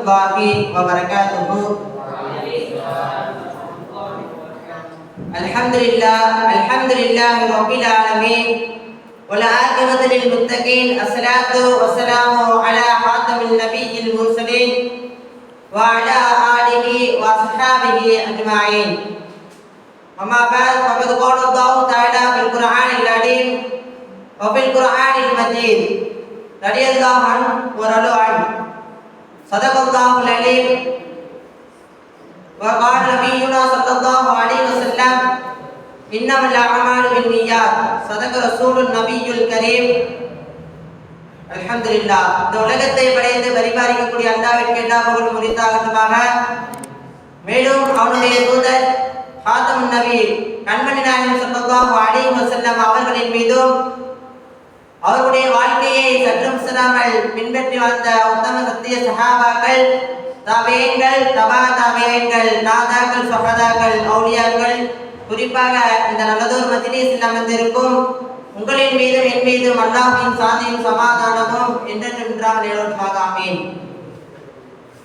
الله وبركاته. الحمد لله الحمد لله رب العالمين والعاقبة للمتقين. الصلاة والسلام على خاتم النبي المرسلين وعلى آله وأصحابه أجمعين. أما بعد فقد قال الله تعالى في القرآن العظيم وفي القرآن المجيد. رضي الله عنه عنه. صدق الله العليم وقال نبينا صلى الله عليه وسلم إنما الأعمال بالنيات صدق رسول النبي الكريم அல்ஹம்துலில்லாஹ் இந்த உலகத்தை படைத்து பரிபாலிக்கக்கூடிய அல்லாஹ்விற்கு எல்லா புகழும் உரித்தாகட்டுமாக மேலும் அவனுடைய தூதர் ஹாத்தம் நபி கண்மணி நாயகம் ஸல்லல்லாஹு அலைஹி வஸல்லம் அவர்களின் மீதும் அவருடைய வாழ்க்கையை சற்றும் சிறாமல் பின்பற்றி வந்த உத்தம சத்திய சகாபாக்கள் தவேங்கள் தபா தவேங்கள் நாதாக்கள் சொஹதாக்கள் அவுலியாக்கள் குறிப்பாக இந்த நல்லதோர் மத்தியில் அமர்ந்திருக்கும் உங்களின் மீதும் என் மீதும் அல்லாஹின் சாந்தியும் சமாதானமும் என்றென்றும் நிலவரமாக ஆமீன்.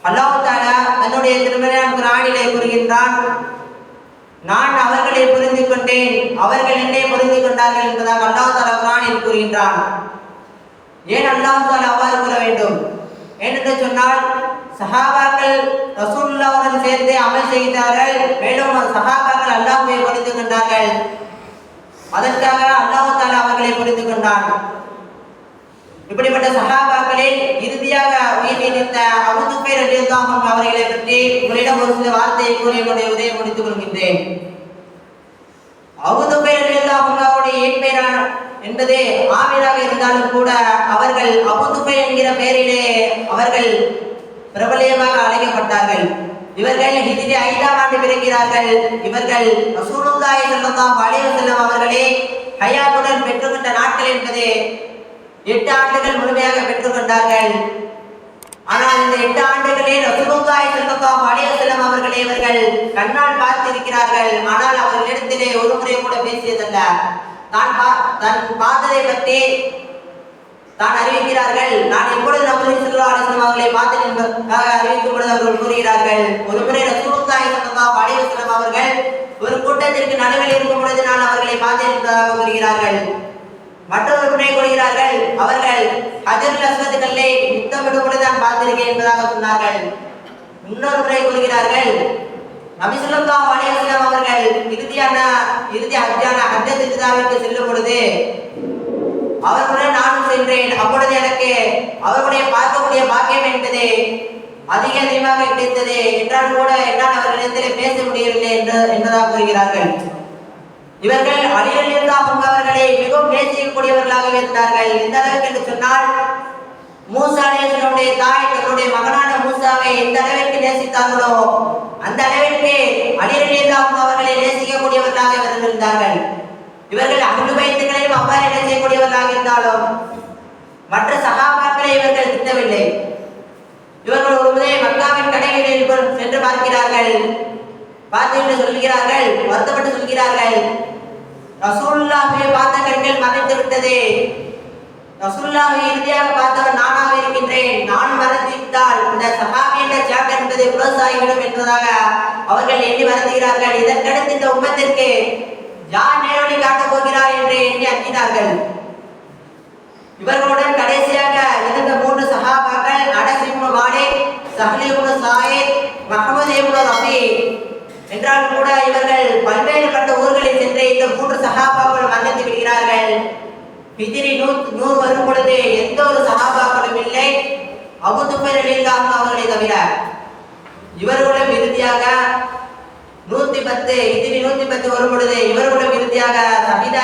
அல்லாஹு தாலா தன்னுடைய திருமணம் குரானிலே கூறுகின்றான் நான் அவர்களை புரிந்து கொண்டேன் அவர்கள் என்னை புரிந்து கொண்டார்கள் என்பதாக அல்லாஹ் தாலா குரானில் கூறுகின்றான். ஏன் அல்லாஹ் தாலா அவ்வாறு கூற வேண்டும்? ஏனென்று சொன்னால் சஹாபாக்கள் ரசூல்லாவுடன் சேர்ந்து அமல் செய்தார்கள். மேலும் சஹாபாக்கள் அல்லாஹுவை புரிந்து கொண்டார்கள் அதற்காக அல்லாஹ் தாலா அவர்களை புரிந்து கொண்டான் இப்படிப்பட்ட சகாபாக்களில் இறுதியாக உயிர் நீடித்த அவுதுபேர் பேர் அலியல்லாஹும் அவர்களை பற்றி உங்களிடம் ஒரு சில வார்த்தையை கூறி என்னுடைய உதவியை முடித்துக் கொள்கின்றேன். அவுது பேர் அலியல்லாஹும் அவருடைய என் பெயரான என்பது ஆமிராக இருந்தாலும் கூட அவர்கள் அபுதுபை என்கிற பெயரிலே அவர்கள் பிரபலியமாக அழைக்கப்பட்டார்கள். இவர்கள் ஹிஜ்ரி ஐந்தாம் ஆண்டு பிறக்கிறார்கள். இவர்கள் ரசூலுல்லாஹி ஸல்லல்லாஹு அலைஹி வஸல்லம் அவர்களே ஹயாத்துடன் பெற்றுக்கொண்ட நாட்கள் என்பது எட்டு ஆண்டுகள் முழுமையாக பெற்றுக்கொண்டார்கள் ஆனால் இந்த எட்டு ஆண்டுகளில் ரசூலுல்லாஹி ஸல்லல்லாஹு அலைஹி வஸல்லம் அவர்களை இவர்கள் கண்ணால் பார்த்திருக்கிறார்கள். ஆனால் அவர்களிடத்திலே ஒரு முறை கூட பேசியதல்ல. தான் பா- தன் பார்த்ததை பற்றி தான் அறிவிக்கிறார்கள். நான் எப்பொழுது நபி ஸல்லல்லாஹு அலைஹி வஸல்லம் அவர்களை பார்த்தேன் என்பதாக அறிவிக்கும் பொழுது அவர்கள் கூறுகிறார்கள் ஒரு முறை ரசூலுல்லாஹி ஸல்லல்லாஹு அலைஹி வஸல்லம் அவர்கள் ஒரு கூட்டத்திற்கு நடுவில் இருக்கும் பொழுது நான் அவர்களை பார்த்தேன் என்பதாக கூறுகிறார்கள். மற்றொரு கொள்கிறார்கள். கூறுகிறார்கள் அவர்கள் ஹஜருல் அஸ்வத் கல்லை முத்தமிடும் தான் பார்த்திருக்கேன் என்பதாக சொன்னார்கள். இன்னொரு முறை கூறுகிறார்கள் நபி ஸல்லல்லாஹு அவர்கள் இறுதியான இறுதி ஹஜ்ஜான ஹஜ்ஜத் இதாவிற்கு செல்லும் பொழுது அவர்களுடன் நானும் சென்றேன். அப்பொழுது எனக்கு அவர்களுடைய பார்க்கக்கூடிய பாக்கியம் என்பது அதிக அதிகமாக கிடைத்தது. என்றால் கூட என்னால் அவர்களிடத்திலே பேச முடியவில்லை என்று என்பதாக கூறுகிறார்கள். இவர்கள் அலியலில்லாஹும் அவர்களை மிகவும் நேசிக்கக்கூடியவர்களாக இருந்தார்கள். எந்த அளவுக்கு என்று சொன்னால் மூசா அலைஹிஸ்ஸலாமுடைய தாய் தன்னுடைய மகனான மூசாவை எந்த அளவிற்கு நேசித்தார்களோ? அந்த அளவிற்கு அலியலில்லாஹும் அவர்களை நேசிக்கக்கூடியவர்களாக இருந்திருந்தார்கள். இவர்கள் அகlu வைத்துகளையும் அவ்வாறு நேசிக்கக்கூடியவர்களாக இருந்தாலும் மற்ற சகாபாக்களை இவர்கள் திட்டவில்லை. இவர்கள் ஒரு முறை மக்காவின் கடைகளில் சென்று பார்க்கிறார்கள். பார்த்துவிட்டு சொல்கிறார்கள் வருத்தப்பட்டு சொல்கிறார்கள். ரசூல்லாவை பார்த்த கண்கள் மறைத்து விட்டது ரசூல்லாவை இறுதியாக பார்த்தவர் நானாக இருக்கின்றேன். நான் மறந்துவிட்டால் இந்த சஹாபி என்ற சாப்டர் என்பது புலசாகிவிடும் என்பதாக அவர்கள் எண்ணி வருந்துகிறார்கள். இதற்கடுத்து இந்த உம்மத்திற்கு யார் நேரடி காட்டப் போகிறார் என்று எண்ணி அஞ்சினார்கள். இவர்களுடன் கடைசியாக இருந்த மூன்று சஹாபாக்கள் அனஸ் இப்னு மாலிக் சஹ்லி இப்னு சாயித் மஹமூத் ரஃபி என்றாலும் கூட இவர்கள் பல்வேறு கண்ட ஊர்களில் சென்று இந்த மூன்று சஹாபாக்கள் மன்னித்து விடுகிறார்கள் பிதிரி நூத் நூறு வரும் பொழுது எந்த ஒரு சகாபாக்களும் இல்லை. அபு இல்லாம அவர்களை தவிர இவர்களும் இறுதியாக நூத்தி பத்து இதிரி நூத்தி பத்து வரும் பொழுது இவர்களும் இறுதியாக சபிதா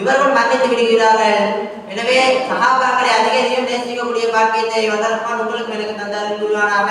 இவர்கள் மன்னித்து விடுகிறார்கள். எனவே சகாபாக்களை அதிக அதிகம் நேசிக்கக்கூடிய பாக்கியத்தை வல்லரஹ்மான் உங்களுக்கு எனக்கு தந்தார் குருவானாக